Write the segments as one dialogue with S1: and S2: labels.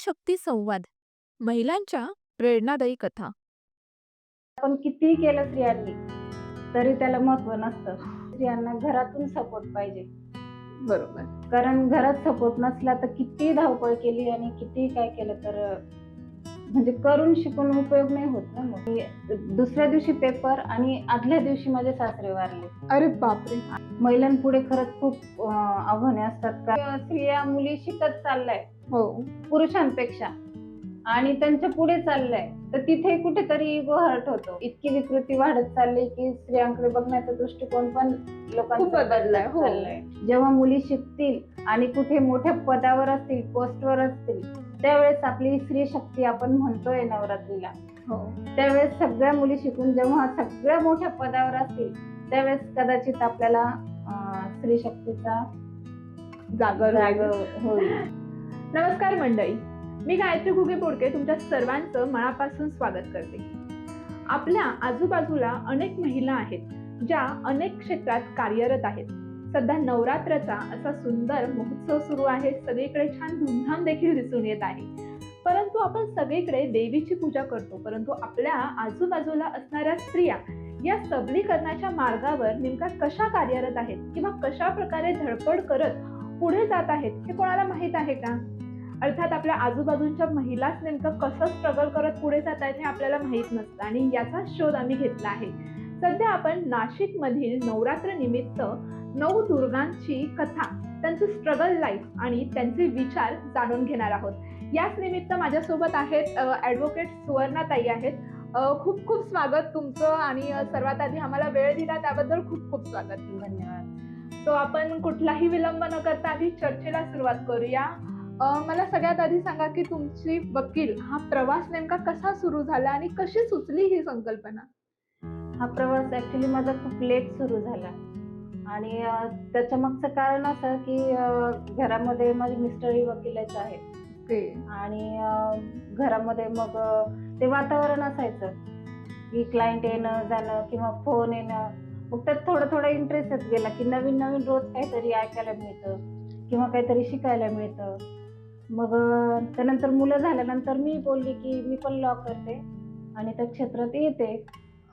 S1: शक्ती संवाद महिलांच्या प्रेरणादायी कथा.
S2: आपण कितीही केलं स्त्रियांनी तरी त्याला महत्त्व नसतं. स्त्रियांना घरातून सपोर्ट पाहिजे.
S3: बरोबर.
S2: कारण घरात सपोर्ट नसला तर किती धावपळ केली आणि किती काय केलं तर म्हणजे करून शिकून उपयोग नाही होत ना मग. मी दुसऱ्या दिवशी पेपर आणि आदल्या दिवशी माझे सासरे वारले.
S3: अरे बापरे!
S2: महिलांपुढे खरंच खूप अं, आव्हाने असतात. का स्त्रिया मुली शिकत चाललाय
S3: हो
S2: पुरुषांपेक्षा. आणि त्यांच्या पुढे चाललंय. तर तिथे कुठेतरी इगो हर्ट होतो. इतकी विकृती वाढत चालली की स्त्रियांकडे बघण्याचा दृष्टिकोन पण लोकांचा
S3: हो.
S2: जेव्हा मुली शिकतील आणि कुठे मोठ्या पदावर असतील पोस्टवर असतील त्यावेळेस आपली स्त्री शक्ती आपण म्हणतोय नवरात्रीला.
S3: हो.
S2: त्यावेळेस सगळ्या मुली शिकून जेव्हा सगळ्या मोठ्या पदावर असतील त्यावेळेस कदाचित आपल्याला स्त्री शक्तीचा
S3: जागर
S2: जाग
S3: होईल. नमस्कार मंडळी. मी गायत्री घुगे बोडके तुमच्या सर्वांचं मनापासून स्वागत करते. आपल्या आजूबाजूला अनेक महिला आहेत ज्या अनेक क्षेत्रात कार्यरत आहेत. सध्या नवरात्राचा असा सुंदर महोत्सव सुरू आहे सगळीकडे छान धूमधाम देखील दिसून येत आहे. परंतु आपण सगळीकडे देवीची पूजा करतो परंतु आपल्या आजूबाजूला असणाऱ्या स्त्रिया या सबलीकरणाच्या मार्गावर नेमक्या कशा कार्यरत आहेत किंवा कशा प्रकारे धडपड करत पुढे जात आहेत हे कोणाला माहीत आहे का? अर्थात आपल्या आजूबाजूच्या महिलाच नेमकं कसं स्ट्रगल करत पुढे जात आहेत हे आपल्याला माहीत नसतं आणि याचा शोध आम्ही घेतला आहे. सध्या आपण नाशिक मधील नवरात्र निमित्त नऊ दुर्गांची कथा त्यांचं स्ट्रगल लाईफ आणि त्यांचे विचार जाणून घेणार आहोत. याच निमित्त माझ्यासोबत आहेत ॲडव्होकेट सुवर्णाताई आहेत. खूप खूप स्वागत तुमचं आणि सर्वात आधी आम्हाला वेळ दिला त्याबद्दल खूप खूप स्वागत.
S2: धन्यवाद.
S3: सो आपण कुठलाही विलंब न करता आधी चर्चेला सुरुवात करूया. मला सगळ्यात आधी सांगा की तुमची वकील हा प्रवास नेमका कसा सुरू झाला आणि कशी सुचली ही संकल्पना?
S2: हा प्रवास ऍक्च्युली माझा खूप लेट सुरू झाला. आणि त्याच्या मागचं कारण असं की घरामध्ये माझे मिस्टरही वकीलच आहेत. आणि घरामध्ये मग ते वातावरण असायचं. की क्लायंट येणं जाणं किंवा फोन येणं. मग त्यात थोडं थोडं इंटरेस्टच गेला की नवीन नवीन रोज काहीतरी ऐकायला मिळतं किंवा काहीतरी शिकायला मिळतं. मग त्यानंतर मुलं झाल्यानंतर मी बोलली की मी पण लॉ करते आणि त्या क्षेत्रात येते.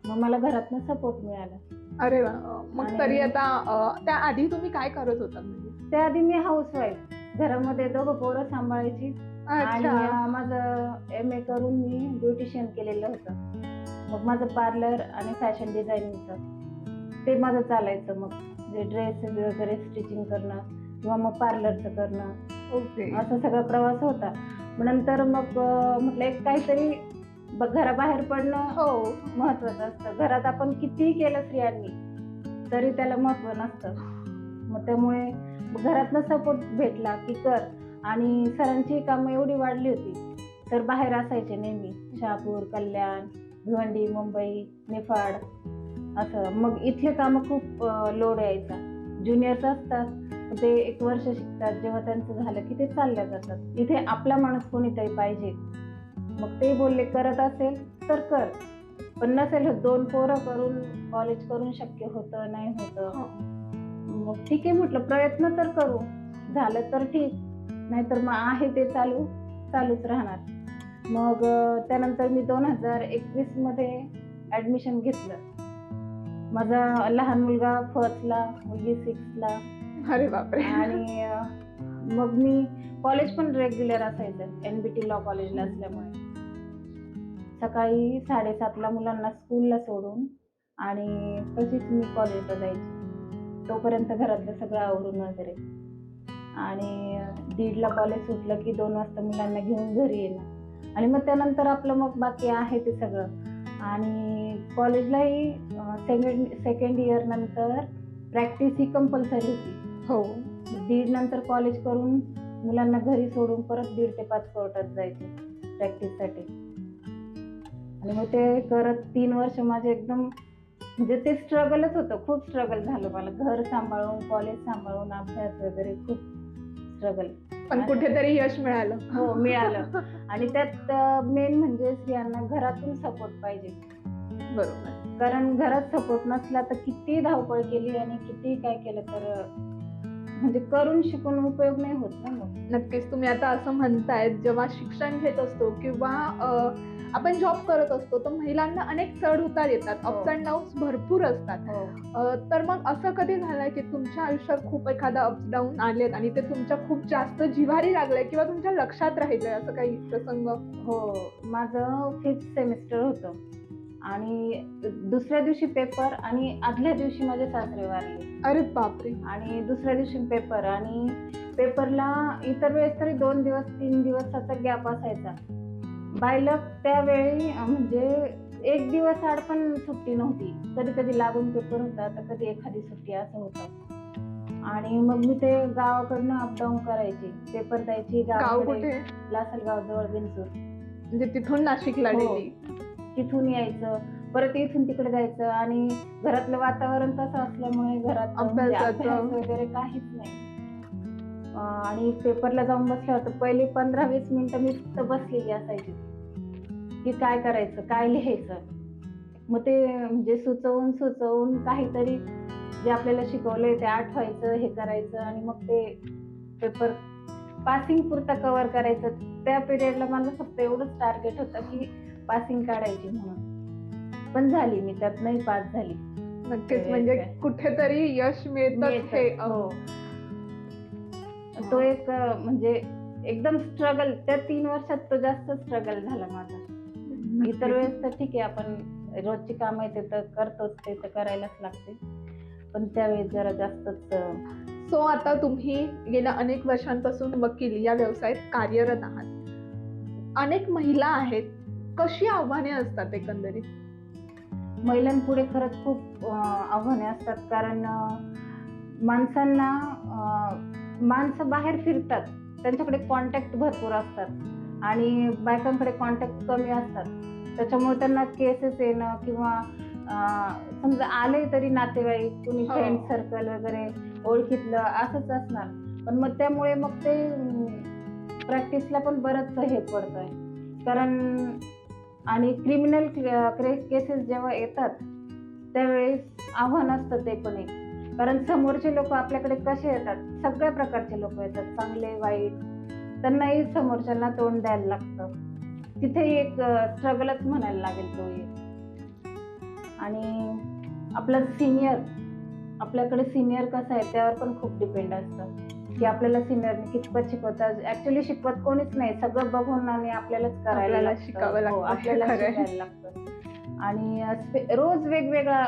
S2: मग मला घरातनं सपोर्ट मिळाला.
S3: अरे वा मग तरी आता अ, त्या आधी तुम्ही काय करत होता म्हणजे?
S2: त्याआधी मी हाऊसवाईफ घरामध्ये दोघं पोरं सांभाळायची. आणि
S3: अच्छा
S2: अं, माझं एम ए करून मी ब्युटिशियन केलेलं होतं. मग माझं पार्लर आणि फॅशन डिझायनिंगचं ते माझं चालायचं मग. जे ड्रेस वगैरे स्टिचिंग करणं किंवा मग पार्लरचं करणं.
S3: ओके
S2: असा सगळा प्रवास होता. नंतर मग म्हटलं एक काहीतरी ब- घराबाहेर पडणं
S3: हो.
S2: महत्वाचं असतं. घरात आपण कितीही केलं स्त्रियांनी तरी त्याला महत्त्व नसतं. मग त्यामुळे घरातनं सपोर्ट भेटला की कर. आणि सरांची कामं एवढी वाढली होती तर बाहेर असायचे नेहमी. शहापूर कल्याण भिवंडी मुंबई निफाड. असं. मग इथले कामं खूप लोड यायचा. ज्युनियर्स असतात ते एक वर्ष शिकतात जेव्हा त्यांचं झालं की ते चालल्या जातात. इथे आपला माणूस कोणीतरी पाहिजे. मग ते बोलले करत असेल तर कर. पण नसेल दोन पोरं करून कॉलेज करून शक्य होतं नाही होतं.
S3: हो.
S2: मग ठीक आहे म्हटलं प्रयत्न तर करू. झालं तर ठीक नाहीतर मग आहे ते चालू चालूच राहणार. मग त्यानंतर मी दोन हजार एकवीसमध्ये ऍडमिशन घेतलं. माझा लहान मुलगा फर्स्टला मुलगी सिक्सला
S3: अरे बापरे.
S2: आणि मग मी कॉलेज पण रेग्युलर असायचं एन बी टी लॉ कॉलेजला असल्यामुळे. सकाळी साडेसातला मुलांना स्कूलला सोडून आणि तशीच मी कॉलेजला जायची. तोपर्यंत घरातलं सगळं आवरून वगैरे. आणि दीडला कॉलेज सुटलं की दोन वाजता मुलांना घेऊन घरी येणं. आणि मग त्यानंतर आपलं मग बाकी आहे ते सगळं. आणि कॉलेजलाही सेकंड सेकंड इयर नंतर प्रॅक्टिस ही कंपल्सरी होती.
S3: हो.
S2: दीड नंतर कॉलेज करून मुलांना घरी सोडून परत दीड ते पाच कोर्टात जायचे प्रॅक्टिससाठी आणि मग ते करत तीन वर्ष माझे एकदम म्हणजे ते स्ट्रगलच होतं. खूप स्ट्रगल झालं मला. घर सांभाळून कॉलेज सांभाळून अभ्यास वगैरे खूप स्ट्रगल
S3: पण कुठेतरी यश मिळालं.
S2: हो मिळालं. आणि त्यात मेन म्हणजे स्त्रियांना घरातून सपोर्ट पाहिजे.
S3: बरोबर.
S2: कारण घरात सपोर्ट नसला तर किती धावपळ केली आणि किती काय केलं तर म्हणजे करून शिकून उपयोग नाही होत ना मग.
S3: नक्कीच तुम्ही आता असं म्हणतायत जेव्हा शिक्षण घेत असतो किंवा आपण जॉब करत असतो तर महिलांना अनेक चढ उतार येतात. अप्स अँड डाऊन्स भरपूर असतात.
S2: हो.
S3: तर मग असं कधी झालंय की तुमच्या आयुष्यात खूप एखादा अप्स डाऊन आलेत आणि ते तुमच्या खूप जास्त जिव्हारी लागलंय किंवा तुमच्या लक्षात राहिलंय असं काही प्रसंग?
S2: हो माझं फिफ्थ सेमिस्टर होतं. आणि दुसऱ्या दिवशी पेपर आणि आदल्या दिवशी माझे सासरे वारले.
S3: अरे बापरे!
S2: आणि दुसऱ्या दिवशी पेपर आणि पेपरला इतर वेळेस तरी दोन दिवस तीन दिवसाचा गॅप असायचा. बायलक त्यावेळी म्हणजे एक दिवस आड पण सुट्टी नव्हती. कधी कधी लागून पेपर होता तर कधी एखादी सुट्टी असं होतं. आणि मग मी ते गावाकडनं अपडाऊन करायची. पेपर द्यायची गावाकडे. लासलगाव जवळ बिनसूर
S3: म्हणजे तिथून नाशिकला
S2: हो. तिथून यायचं. परत इथून तिकडे जायचं. आणि घरातलं वातावरण तसं असल्यामुळे घरात म्हणजे. अभ्यास वगैरे काहीच नाही. आणि पेपरला जाऊन बसल्यावर तर पहिले पंधरा वीस मिनिटं मी फक्त बसलेली असायची. की काय करायचं काय लिहायचं? मग ते म्हणजे सुचवून सुचवून काहीतरी जे आपल्याला शिकवलंय ते आठवायचं हे करायचं आणि मग ते पेपर पासिंग पुरता कव्हर करायचं. त्या पिरियडला मला फक्त एवढंच टार्गेट होतं की पासिंग काढायची म्हणून. पण झाली मी त्यात नाही पास झाली.
S3: नक्कीच म्हणजे. कुठेतरी यश
S2: मिळतं. तो एक म्हणजे एकदम स्ट्रगल त्या तीन वर्षात तो जास्त स्ट्रगल झाला माझा. इतर वेळेस तर ठीक आहे आपण रोजची कामं येते तर करतोच ते तर करायलाच लागते. पण त्यावेळेस जरा जास्तच
S3: सो आता तुम्ही गेल्या अनेक वर्षांपासून वकील या व्यवसायात कार्यरत आहात. अनेक महिला आहेत कशी आव्हाने असतात एकंदरीत?
S2: महिलांपुढे खरंच खूप आव्हाने असतात. कारण माणसांना माणसं बाहेर फिरतात त्यांच्याकडे कॉन्टॅक्ट भरपूर असतात आणि बायकांकडे कॉन्टॅक्ट कमी असतात. त्याच्यामुळे त्यांना केसेस येणं किंवा समजा आले तरी नातेवाईक कुणी
S3: हो.
S2: फ्रेंड सर्कल वगैरे ओळखीतलं असंच असणार. पण मग त्यामुळे मग ते प्रॅक्टिसला पण बरंच हे पडतंय. कारण आणि क्रिमिनल केसेस जेव्हा येतात त्यावेळेस आव्हान असतं ते पण एक. कारण समोरचे लोक आपल्याकडे कसे येतात? सगळ्या प्रकारचे लोक येतात. चांगले वाईट. त्यांनाही समोरच्यांना तोंड द्यायला लागतं. तिथेही एक स्ट्रगलच म्हणायला लागेल तो एक. आणि आपला सिनियर आपल्याकडे सिनियर कसं आहे त्यावर पण खूप डिपेंड असतं. की आपल्याला सिनियरने कितपत शिकवतात. ऍक्च्युली शिकवत कोणीच नाही. सगळं बघून आणि आपल्यालाच करायला.
S3: शिकावं लागतं,
S2: हो, आपल्याला. शिकायला लागतं. आणि रोज वेगवेगळा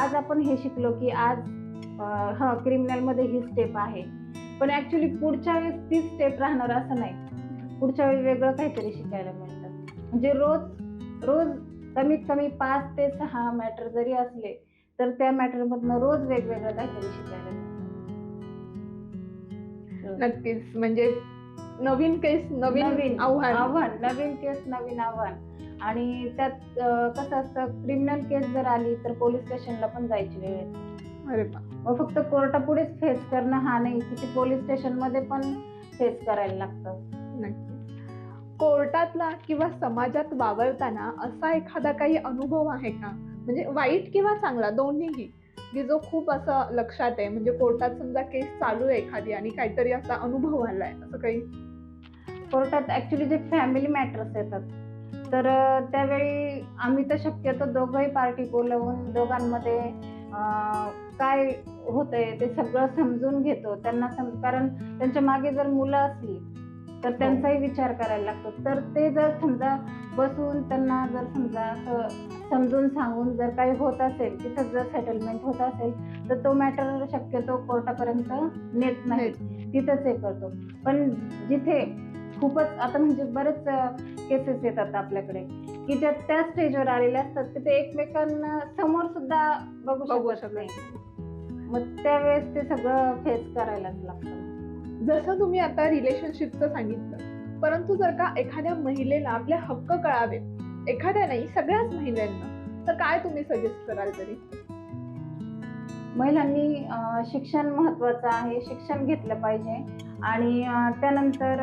S2: आज आपण हे शिकलो की आज हा क्रिमिनलमध्ये ही स्टेप आहे. पण ऍक्च्युली पुढच्या वेळेस ती स्टेप राहणार असं नाही. पुढच्या वेळी वेगळं काहीतरी शिकायला मिळतं. म्हणजे रोज रोज कमीत कमी पाच ते सहा मॅटर जरी असले तर त्या मॅटर मधनं रोज वेगवेगळं काहीतरी शिकायला मिळतं.
S3: नक्कीच. म्हणजे नवीन केस नवीन
S2: नवीन
S3: आव्हान.
S2: आव्हान. नवीन केस नवीन आव्हान. आणि त्यात कसं असतं क्रिमिनल केस जर आली तर पोलीस स्टेशनला पण जायची वेळ येते.
S3: अरे.
S2: मग फक्त कोर्टापुढेच फेस करणं हा नाही की ते पोलीस स्टेशनमध्ये पण फेस करायला लागतं.
S3: नक्की कोर्टातला किंवा समाजात वावरताना असा एखादा काही अनुभव आहे का? म्हणजे वाईट किंवा चांगला दोन्हीही. की जो खूप असं लक्षात आहे म्हणजे कोर्टात समजा केस चालू आहे एखादी आणि काहीतरी असा अनुभव आलाय असं काही?
S2: कोर्टात ऍक्च्युली जे फॅमिली मॅटर्स येतात तर त्यावेळी आम्ही तर शक्यतो दोघंही पार्टी बोलवून दोघांमध्ये काय होतंय ते सगळं समजून घेतो त्यांना सम कारण त्यांच्या मागे जर मुलं असली तर त्यांचाही विचार करायला लागतो. तर ते जर समजा बसून त्यांना जर समजा असं समजून सांगून जर काही होत असेल तिथं जर सेटलमेंट होत असेल तर तो मॅटर शक्यतो कोर्टापर्यंत नेत नाही. तिथंच हे करतो. पण जिथे खूपच आता म्हणजे बरेच केसेस येतात आपल्याकडे की ज्या त्या स्टेजवर आलेल्या असतात की ते एकमेकांना समोर सुद्धा बघू शकत नाही. मग त्यावेळेस ते सगळं फेस करायलाच लागतं
S3: जसं तुम्ही आता रिलेशनशिपचं सांगितलं परंतु जर का एखाद्या महिलेला आपले हक्क कळावे एखाद्या नाही सगळ्याच महिलांना तर काय तुम्ही सजेस्ट कराल तरी?
S2: महिलांनी शिक्षण महत्वाचं आहे शिक्षण घेतलं पाहिजे. आणि त्यानंतर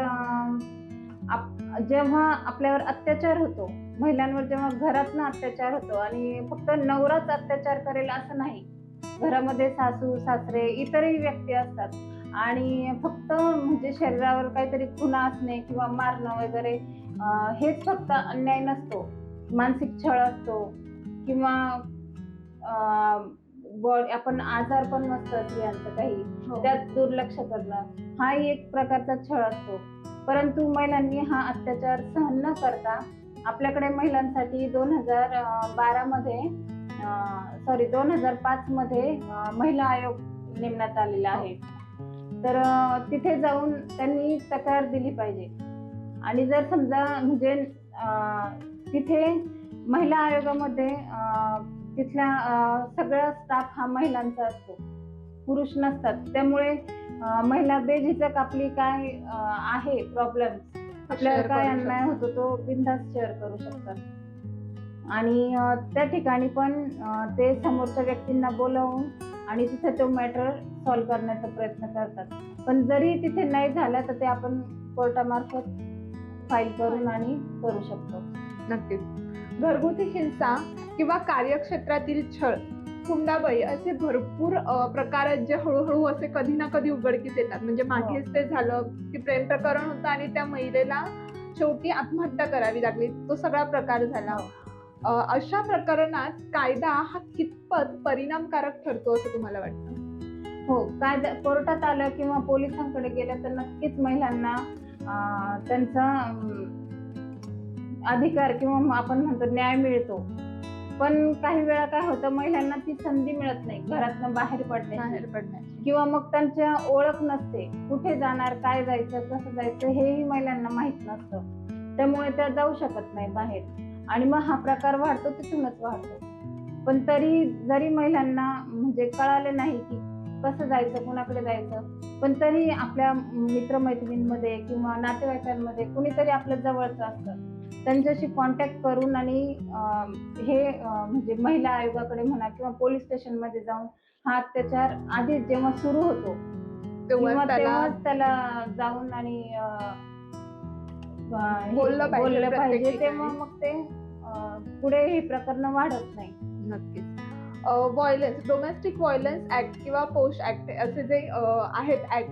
S2: आप- जेव्हा आपल्यावर अत्याचार होतो महिलांवर जेव्हा घरातनं अत्याचार होतो आणि फक्त नवराच अत्याचार करेल असं नाही घरामध्ये सासू सासरे इतरही व्यक्ती असतात. आणि फक्त म्हणजे शरीरावर काहीतरी खुणा असणे किंवा मारणं वगैरे हेच फक्त अन्याय नसतो. मानसिक छळ असतो किंवा आपण आजार पण नसतं स्त्रियांचं काही.
S3: हो.
S2: त्यात दुर्लक्ष करणं हाही एक प्रकारचा छळ असतो. परंतु महिलांनी हा अत्याचार सहन न करता आपल्याकडे महिलांसाठी दोन हजार बारामध्ये सॉरी दोन हजार पाच मध्ये महिला आयोग नेमण्यात आलेला आहे. तर तिथे जाऊन त्यांनी तक्रार दिली पाहिजे. आणि जर समजा म्हणजे तिथे महिला आयोगामध्ये तिथला सगळा स्टाफ हा महिलांचा असतो. पुरुष नसतात. त्यामुळे महिला बेझिजक आपली काय आहे प्रॉब्लेम आपल्याला काय अन्याय होतो तो बिंदास शेअर करू शकतात. आणि त्या ठिकाणी पण ते समोरच्या व्यक्तींना बोलावून आणि तिथे तो मॅटर सॉल्व्ह करण्याचा प्रयत्न करतात. पण जरी तिथे नाही झालं तर ते आपण कोर्टामार्फत फाईल करून आणि करू शकतो.
S3: नक्कीच. घरगुती हिंसा किंवा कार्यक्षेत्रातील छळ हुंडाबळी असे भरपूर प्रकार आहेत जे हळूहळू असे कधी ना कधी उघडकीस येतात. म्हणजे मागेच ते झालं की प्रेम प्रकरण होतं आणि त्या महिलेला शेवटी आत्महत्या करावी लागली. तो सगळा प्रकार झाला. अशा प्रकरणात कायदा हा कितपत परिणामकारक ठरतो असं तुम्हाला वाटतं?
S2: हो कायदा कोर्टात आलं किंवा पोलिसांकडे गेलं तर नक्कीच महिलांना त्यांचा अधिकार किंवा आपण म्हणतो न्याय मिळतो. पण काही वेळा काय होतं महिलांना ती संधी मिळत नाही घरातनं बाहेर पडण्याची.
S3: बाहेर पडण्याची.
S2: किंवा मग त्यांच्या ओळख नसते कुठे जाणार काय जायचं कसं जायचं हेही महिलांना माहीत नसतं. त्यामुळे त्या जाऊ शकत नाही बाहेर. आणि मग हा प्रकार वाढतो तिथूनच वाढतो. पण तरी जरी महिलांना म्हणजे कळाले नाही की कसं जायचं कुणाकडे जायचं पण तरी आपल्या मित्रमैत्रिणींमध्ये किंवा नातेवाईकांमध्ये कुणीतरी आपल्या जवळचं असतं. त्यांच्याशी कॉन्टॅक्ट करून आणि हे म्हणजे महिला आयोगाकडे म्हणा किंवा पोलीस स्टेशनमध्ये जाऊन हा अत्याचार आधी जेव्हा सुरू होतो
S3: तेव्हा त्याला
S2: तेव्हाच त्याला जाऊन आणि
S3: बोललं पाहिजे
S2: बोललं पाहिजे. तेव्हा मग ते पुढे ही प्रकरण वाढत नाही.
S3: नक्कीच. व्हायलन्स डोमेस्टिक व्हायलन्स ऍक्ट किंवा पोस्ट ऍक्ट असे जे आहेत ऍक्ट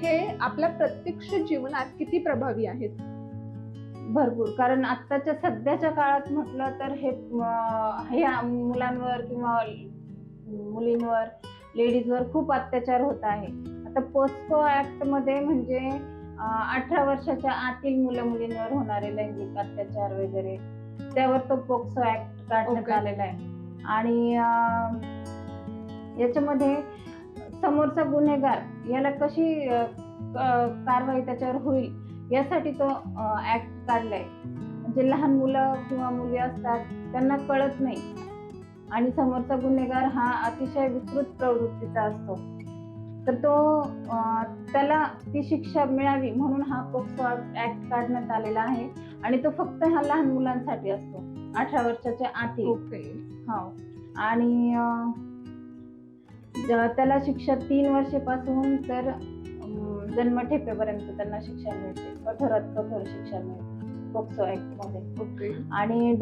S3: हे आपल्या प्रत्यक्ष जीवनात किती प्रभावी आहेत?
S2: भरपूर. कारण आत्ताच्या सध्याच्या काळात म्हटलं तर हे ह्या मुलांवर किंवा मुलींवर लेडीजवर खूप अत्याचार होत आहे. आता पोस्को ऍक्टमध्ये म्हणजे अठरा वर्षाच्या आतील मुलं मुलींवर होणारे लैंगिक अत्याचार वगैरे त्यावर तो पोक्सो ऍक्ट काढण्यात. आलेला आहे. आणि याच्यामध्ये समोरचा गुन्हेगार याला कशी कारवाई त्याच्यावर होईल यासाठी तो ऍक्ट काढलाय. जे लहान मुलं किंवा मुली असतात त्यांना कळत नाही. आणि समोरचा गुन्हेगार हा अतिशय विकृत प्रवृत्तीचा असतो. तर तो त्याला ती शिक्षा मिळावी म्हणून हा पोक्सो ऍक्ट काढण्यात आलेला आहे. आणि तो फक्त ह्या लहान मुलांसाठी असतो. अठरा वर्षाच्या आतील.
S3: ओके.
S2: हो. आणि त्याला शिक्षा तीन वर्षापासून तर जन्मठेपेपर्यंत त्यांना शिक्षा मिळते. कठोरात कठोर शिक्षा मिळते. पोक्सो
S3: ऍक्टमध्ये.
S2: आणि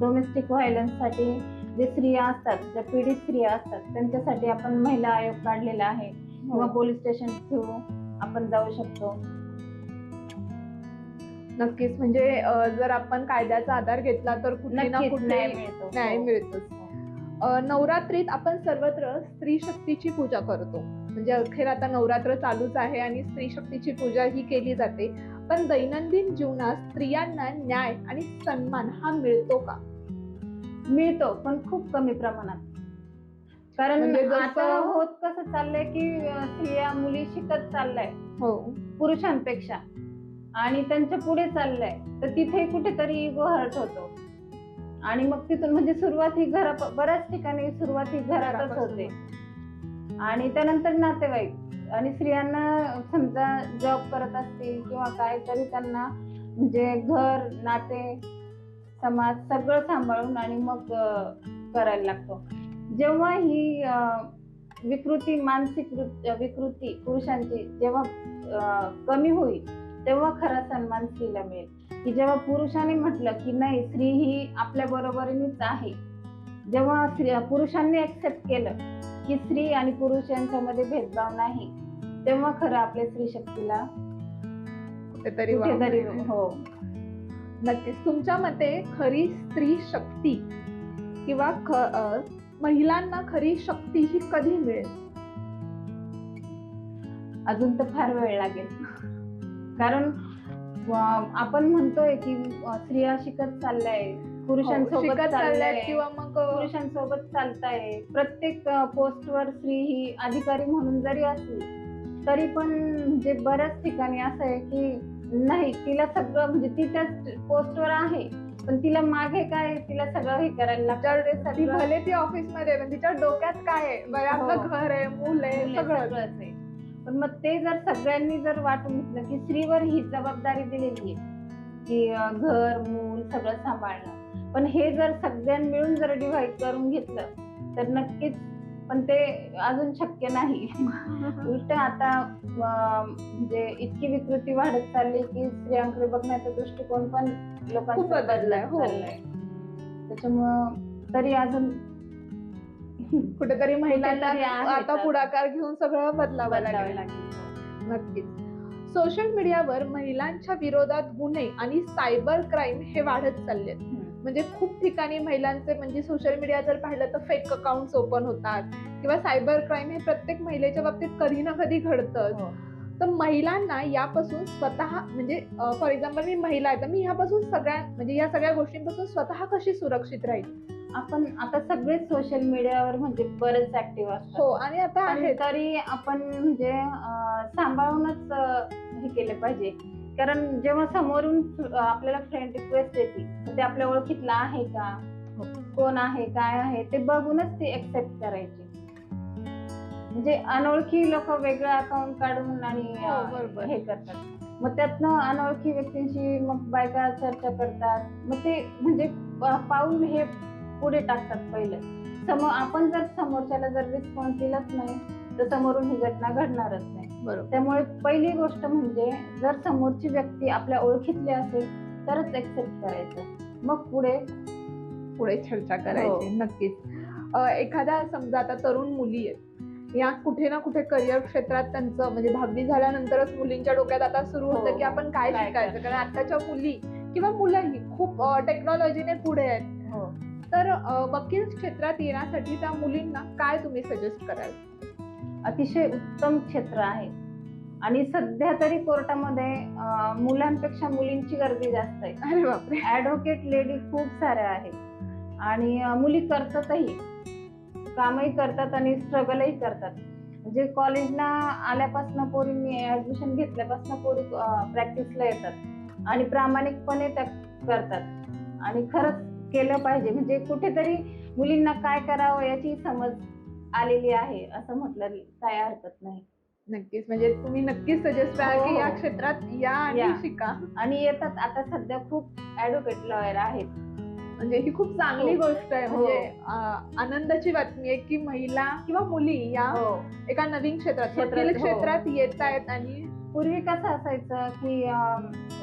S2: डोमेस्टिक व्हायलन्ससाठी जे स्त्रिया असतात ज्या पीडित स्त्रिया असतात त्यांच्यासाठी आपण महिला आयोग काढलेला आहे. किंवा पोलीस स्टेशन थ्रू आपण जाऊ शकतो.
S3: नक्कीच म्हणजे अ, जर आपण कायद्याचा आधार घेतला तर कुठे ना
S2: नक्कीच
S3: कुठे
S2: न्याय मिळतो.
S3: न्याय
S2: हो.
S3: मिळतोच. अ, नवरात्रीत आपण सर्वत्र स्त्री शक्तीची पूजा करतो. म्हणजे अखेर आता नवरात्र चालूच आहे आणि स्त्री शक्तीची पूजा ही केली जाते. पण दैनंदिन जीवनात स्त्रियांना न्याय आणि सन्मान हा मिळतो का?
S2: मिळतो पण खूप कमी प्रमाणात. कारण
S3: म्हणजे
S2: आता होत कसं चाललंय की स्त्रिया मुली शिकत चाललाय
S3: हो.
S2: पुरुषांपेक्षा. आणि त्यांच्या पुढे चाललंय. तर तिथे कुठेतरी इगो हर्ट होतो. आणि मग तिथून म्हणजे सुरुवात ही घरा बऱ्याच ठिकाणी सुरुवात ही घरातच होते. आणि त्यानंतर नातेवाईक. आणि स्त्रियांना समजा जॉब करत असतील किंवा काय तरी त्यांना म्हणजे घर नाते समाज सगळं सांभाळून आणि मग करायला लागतो. जेव्हा ही विकृती मानसिक विकृती पुरुषांची जेव्हा कमी होईल तेव्हा खरा सन्मान स्त्रीला मिळेल. की जेव्हा पुरुषाने म्हटलं की नाही स्त्री ही आपल्या बरोबरीनेच आहे. जेव्हा स्त्री पुरुषांनी ऍक्सेप्ट केलं की स्त्री आणि पुरुष यांच्यामध्ये भेदभाव नाही तेव्हा खरं आपल्या स्त्री शक्तीला
S3: कुठेतरी.
S2: हो.
S3: नक्कीच. तुमच्या मते खरी स्त्री शक्ती किंवा महिलांना खरी शक्ती ही कधी मिळेल?
S2: अजून तर फार वेळ लागेल. कारण आपण म्हणतोय की स्त्रिया शिकत चालल्याय
S3: हो,
S2: पुरुषांसोबत
S3: चालल्यात
S2: चालल्याय
S3: किंवा मग
S2: पुरुषांसोबत चालताय. प्रत्येक पोस्टवर स्त्री ही अधिकारी म्हणून जरी असली तरी पण म्हणजे बऱ्याच ठिकाणी असं आहे की नाही तिला सगळं म्हणजे ती त्याच पोस्टवर आहे. पण तिला मागे काय तिला सगळं हे करायला लागतं. ते सगळं.
S3: भले ती ऑफिसमध्ये पण तिच्या डोक्यात काय आहे? बरं आपलं
S2: हो.
S3: घर आहे मूल आहे
S2: मुलं
S3: सगळं.
S2: सगळंच आहे. पण मग ते जर सगळ्यांनी जर वाटून घेतलं की स्त्रीवर ही जबाबदारी दिलेली आहे की अं, घर मूल सगळं सांभाळणं. पण हे जर सगळ्यांनी मिळून जर डिव्हाइड करून घेतलं तर नक्कीच पण ते अजून शक्य नाही. उलट आता अं, म्हणजे इतकी विकृती वाढत चालली की स्त्रियांकडे बघण्याचा दृष्टिकोन पण
S3: खूप बदललाय,
S2: बदलत
S3: हो.
S2: त्याच्यामुळं तरी अजून
S3: कुठेतरी महिलांना
S2: कुठेतरी
S3: आता. पुढाकार घेऊन सगळं बदलावं
S2: बदलावे
S3: लागेल
S2: लागेल
S3: नक्कीच सोशल मीडियावर महिलांच्या विरोधात गुन्हे आणि सायबर क्राईम हे वाढत चालले
S2: हम्म.
S3: म्हणजे खूप ठिकाणी महिलांचे म्हणजे सोशल मीडिया जर पाहिलं तर फेक अकाउंट ओपन होतात किंवा सायबर क्राईम हे प्रत्येक महिलेच्या बाबतीत कधी ना कधी घडतं
S2: हो.
S3: तर महिलांना यापासून स्वतः म्हणजे फॉर एक्झाम्पल मी महिला आहे तर मी ह्यापासून सगळ्या म्हणजे या सगळ्या गोष्टींपासून स्वतः कशी सुरक्षित राहील?
S2: आपण आता सगळेच सोशल मीडियावर म्हणजे बरेच ऍक्टिव्ह असतात.
S3: हो आणि आता आहे
S2: तरी आपण म्हणजे सांभाळूनच हे केले पाहिजे. कारण जेव्हा समोरून आपल्याला फ्रेंड रिक्वेस्ट येते ते आपल्या ओळखीतला आहे का? कोण आहे? काय आहे? ते बघूनच ते एक्सेप्ट करायचे. म्हणजे अनोळखी लोक वेगळं अकाउंट काढून आणि
S3: हो,
S2: अं,
S3: बरोबर.
S2: हे करतात. मग त्यातनं अनोळखी व्यक्तींशी मग बायका चर्चा करतात. मग ते म्हणजे पा- पाऊल हे पुढे टाकतात पहिलं. समोर आपण जर समोरच्याला जर रिस्पॉन्स दिलाच नाही तर समोरून ही घटना घडणारच नाही.
S3: बरोबर.
S2: त्यामुळे पहिली गोष्ट म्हणजे जर समोरची व्यक्ती आपल्या ओळखीतली असेल तरच एक्सेप्ट करायचं. मग पुढे?
S3: पुढे चर्चा करायची
S2: हो.
S3: नक्कीच. अ, एखाद्या समजा आता तरुण मुली आहेत. या कुठे ना कुठे करिअर क्षेत्रात त्यांचं म्हणजे दहावी झाल्यानंतरच मुलींच्या डोक्यात आता सुरू होतं
S2: हो,
S3: की आपण काय
S2: काय
S3: शिकायचं? कारण आताच्या मुली किंवा मुलंही खूप टेक्नॉलॉजीने पुढे आहेत.
S2: हो.
S3: तर वकील क्षेत्रात येण्यासाठी त्या मुलींना काय तुम्ही सजेस्ट कराल?
S2: अतिशय उत्तम क्षेत्र आहे. आणि सध्या तरी कोर्टामध्ये मुलांपेक्षा मुलींची गर्दी जास्त आहे.
S3: अरे बापरे!
S2: ऍडव्होकेट लेडी खूप साऱ्या आहेत. आणि मुली करतातही. कामही करतात आणि स्ट्रगलही करतात. म्हणजे कॉलेजला आल्यापासून पोरींनी ऍडमिशन घेतल्यापासून पोरी प्रॅक्टिसला येतात आणि प्रामाणिकपणे त्या करतात. आणि खरंच केलं पाहिजे. म्हणजे कुठेतरी मुलींना काय करावं याची समज आलेली आहे असं म्हटलं काय हरकत नाही.
S3: नक्कीच. म्हणजे तुम्ही नक्कीच सजेस्ट कराल की
S2: हो.
S3: या क्षेत्रात या आणि
S2: या.
S3: शिका.
S2: आणि येतात. आता सध्या खूप ऍडव्होकेट लॉयर आहेत.
S3: म्हणजे ही खूप चांगली
S2: हो.
S3: गोष्ट आहे.
S2: हो.
S3: म्हणजे आनंदाची बातमी आहे की महिला किंवा मुली या
S2: हो.
S3: एका नवीन क्षेत्रात
S2: क्षेत्रात,
S3: वकील. क्षेत्रात येत आहेत आणि
S2: पूर्वी कसं असायचं की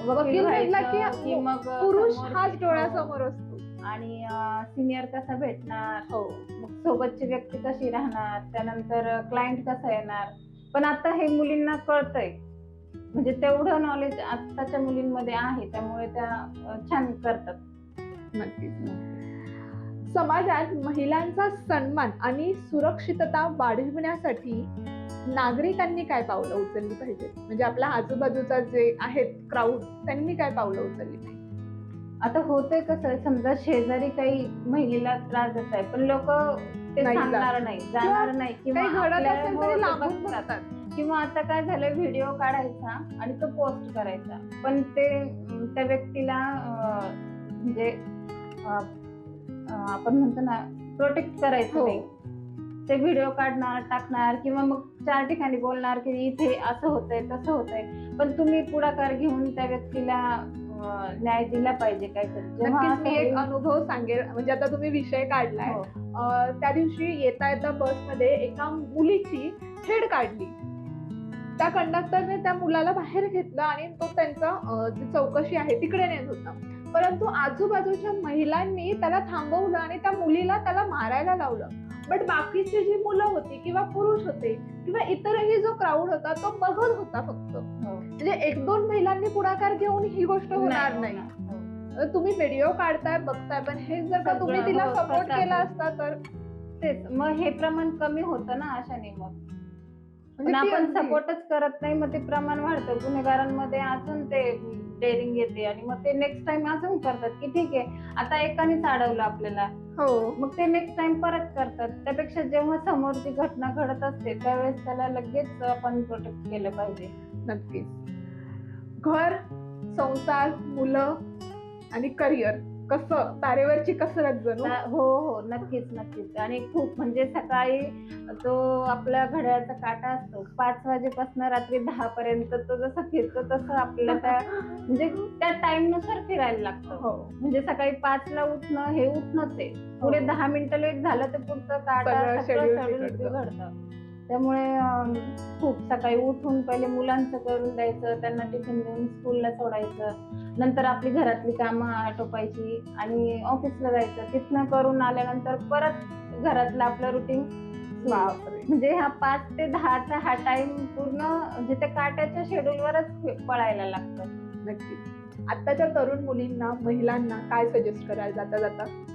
S3: वकील म्हटलं की
S2: मग
S3: पुरुष हाच डोळ्यासमोर असतो.
S2: आणि सिनियर कसा भेटणार?
S3: हो.
S2: मग सोबतची व्यक्ती कशी राहणार? त्यानंतर क्लायंट कसा येणार? पण आता हे मुलींना कळतंय. म्हणजे तेवढं नॉलेज आताच्या मुलींमध्ये आहे. त्यामुळे त्या छान करतात.
S3: नक्कीच समाजात महिलांचा सन्मान आणि सुरक्षितता वाढविण्यासाठी नागरिकांनी काय पावलं उचलली पाहिजे म्हणजे आपल्या आजूबाजूचा जे आहेत क्राऊड त्यांनी काय पावलं उचलली पाहिजे
S2: आता होतंय कसं समजा शेजारी काही महिलेला त्रास देत आहे पण लोक ते
S3: नाही
S2: सांगणार नाही जाणार नाही किंवा किंवा आता काय झालं व्हिडिओ काढायचा आणि तो पोस्ट करायचा. पण ते त्या व्यक्तीला म्हणजे आपण म्हणतो ना प्रोटेक्ट करायचं
S3: हो.
S2: नाही ते व्हिडिओ काढणार टाकणार किंवा मग चार ठिकाणी बोलणार की इथे असं होतंय तसं होतंय. पण तुम्ही पुढाकार घेऊन त्या व्यक्तीला न्याय दिला पाहिजे काहीतरी.
S3: मी एक अनुभव सांगेल. म्हणजे आता तुम्ही विषय काढलाय.
S2: हो.
S3: त्या दिवशी येता येता बसमध्ये एका मुलीची छेड काढली. त्या कंडक्टरने त्या मुलाला बाहेर घेतलं आणि तो त्यांचा चौकशी आहे तिकडे नेत होता. परंतु आजूबाजूच्या महिलांनी त्याला थांबवलं आणि त्या मुलीला त्याला मारायला लावलं. बट बाकीची जी मुलं होती किंवा पुरुष होते किंवा इतरही जो क्राऊड होता तो बघत होता फक्त.
S2: हो.
S3: म्हणजे एक दोन महिलांनी पुढाकार घेऊन ही गोष्ट होणार नाही.
S2: हो.
S3: तुम्ही व्हिडिओ काढताय बघताय पण हे जर का तुम्ही तिला
S2: हो,
S3: सपोर्ट केला. असता तर?
S2: तेच मग हे प्रमाण कमी होतं ना अशाने मग.
S3: म्हणजे
S2: आपण सपोर्टच करत नाही मग ते प्रमाण वाढतं. गुन्हेगारांमध्ये अजून ते डेअरिंग येते. आणि मग ते नेक्स्ट टाइम अजून करतात की ठीक आहे आता एकानेच अडवलं आपल्याला.
S3: हो.
S2: मग ते नेक्स्ट टाइम परत करतात. त्यापेक्षा जेव्हा समोरची घटना घडत असते त्यावेळेस त्याला लगेच आपण प्रोटेक्ट केलं पाहिजे.
S3: नक्कीच. घर संसार मुलं आणि करिअर कसं तारेवरची कसरत जणू?
S2: हो हो नक्कीच नक्कीच. आणि खूप म्हणजे सकाळी तो आपल्या घड्याळाचा काटा असतो. पाच वाजेपासून रात्री दहा पर्यंत तो जसं फिरतो तसं आपल्याला त्या म्हणजे त्या टाइमनुसार फिरायला लागतं.
S3: हो.
S2: म्हणजे सकाळी पाच ला उठणं हे उठणंच आहे. पुढे दहा मिनिटं लेट झालं तर पुढचं काटा
S3: बिघडतं.
S2: त्यामुळे खूप सकाळी उठून पहिले मुलांचं करून द्यायचं त्यांना टिफिन देऊन स्कूलला सोडायचं. नंतर आपली घरातली कामं आटोपायची आणि ऑफिसला जायचं. तिथनं करून आल्यानंतर परत घरातलं आपलं रुटीन म्हणजे हा पाच ते दहाचा हा टाइम पूर्ण म्हणजे त्या काट्याच्या शेड्यूलवरच पळायला लागतं.
S3: नक्कीच. आताच्या तरुण मुलींना महिलांना काय सजेस्ट करायला जाता जाता?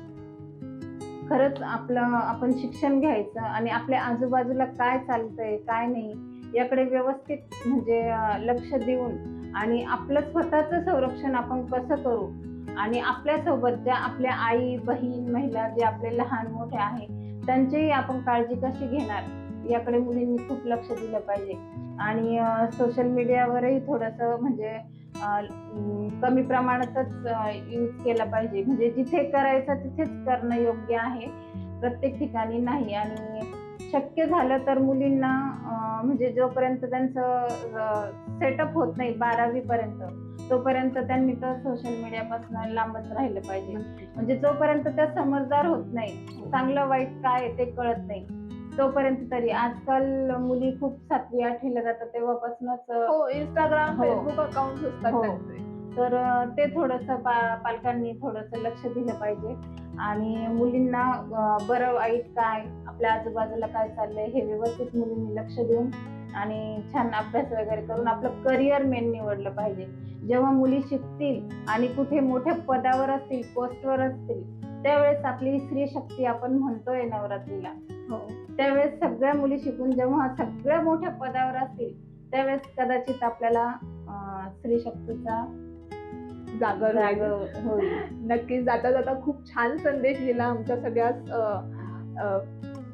S2: खरंच आपलं आपण शिक्षण घ्यायचं आणि आपल्या आजूबाजूला काय चालतंय काय नाही याकडे व्यवस्थित म्हणजे लक्ष देऊन आणि आपलं स्वतःचं संरक्षण आपण कसं करू? आणि आपल्यासोबत ज्या आपल्या आई बहीण महिला जे आपले लहान मोठे आहे त्यांचीही आपण काळजी कशी घेणार? याकडे मुलींनी खूप लक्ष दिलं पाहिजे. आणि सोशल मीडियावरही थोडंसं म्हणजे कमी प्रमाणातच यूज केला पाहिजे. म्हणजे जिथे करायचं तिथेच करणं योग्य आहे. प्रत्येक ठिकाणी नाही. आणि शक्य झालं तर मुलींना म्हणजे जोपर्यंत त्यांचं सेटअप होत नाही बारावी पर्यंत तोपर्यंत त्यांनी तर सोशल मीडियापासून लांबच राहिलं पाहिजे. म्हणजे जोपर्यंत त्या समजदार होत नाही चांगलं वाईट काय आहे ते कळत नाही. तोपर्यंत तरी. आजकाल मुली खूप सातवी आठवीला जातात. तेव्हापासूनच
S3: हो इंस्टाग्राम
S2: हो.
S3: फेसबुक अकाउंट असतात
S2: हो.
S3: त्यांचे.
S2: तर ते थोडंसं पालकांनी थोडंसं लक्ष दिलं पाहिजे. आणि मुलींना अं, बरं वाईट काय आपल्या आजूबाजूला काय चाललंय हे व्यवस्थित मुलींनी लक्ष देऊन आणि छान अभ्यास वगैरे करून आपलं करिअर मेन निवडलं पाहिजे. जेव्हा मुली शिकतील आणि कुठे मोठ्या पदावर असतील पोस्टवर असतील त्यावेळेस आपली स्त्री शक्ती आपण म्हणतोय नवरात्रीला.
S3: हो.
S2: त्यावेळेस सगळ्या मुली शिकून जेव्हा सगळ्या मोठ्या पदावर असतील त्यावेळेस कदाचित आपल्याला स्त्री शक्तीचा
S3: जागर होईल. नक्कीच. जाता जाता खूप छान संदेश दिला आमच्या सगळ्या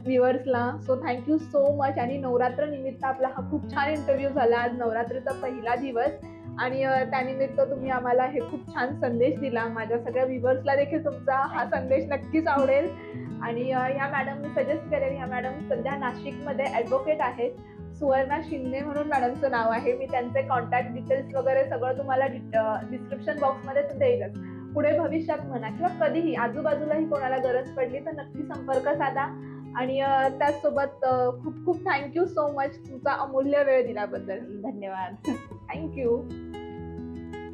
S3: व्ह्युअर्सला. So thank you so much आणि नवरात्र निमित्त आपला हा खूप छान इंटरव्ह्यू झाला. आज नवरात्रीचा पहिला दिवस. आणि त्यानिमित्त तुम्ही आम्हाला हे खूप छान संदेश दिला. माझ्या सगळ्या व्ह्युअर्सला देखील तुमचा हा संदेश नक्कीच आवडेल. आणि ह्या मॅडम मी सजेस्ट करेन ह्या मॅडम सध्या नाशिकमध्ये ॲडव्होकेट आहेत. सुवर्णा शिंदे म्हणून मॅडमचं नाव आहे. मी त्यांचे कॉन्टॅक्ट डिटेल्स वगैरे सगळं तुम्हाला डिस्क्रिप्शन बॉक्समध्ये देईलच. पुढे भविष्यात म्हणा किंवा कधीही आजूबाजूलाही कोणाला गरज पडली तर नक्की संपर्क साधा. आणि त्याचसोबत खूप खूप थँक्यू सो मच तुमचा अमूल्य वेळ दिल्याबद्दल.
S2: धन्यवाद.
S3: थँक्यू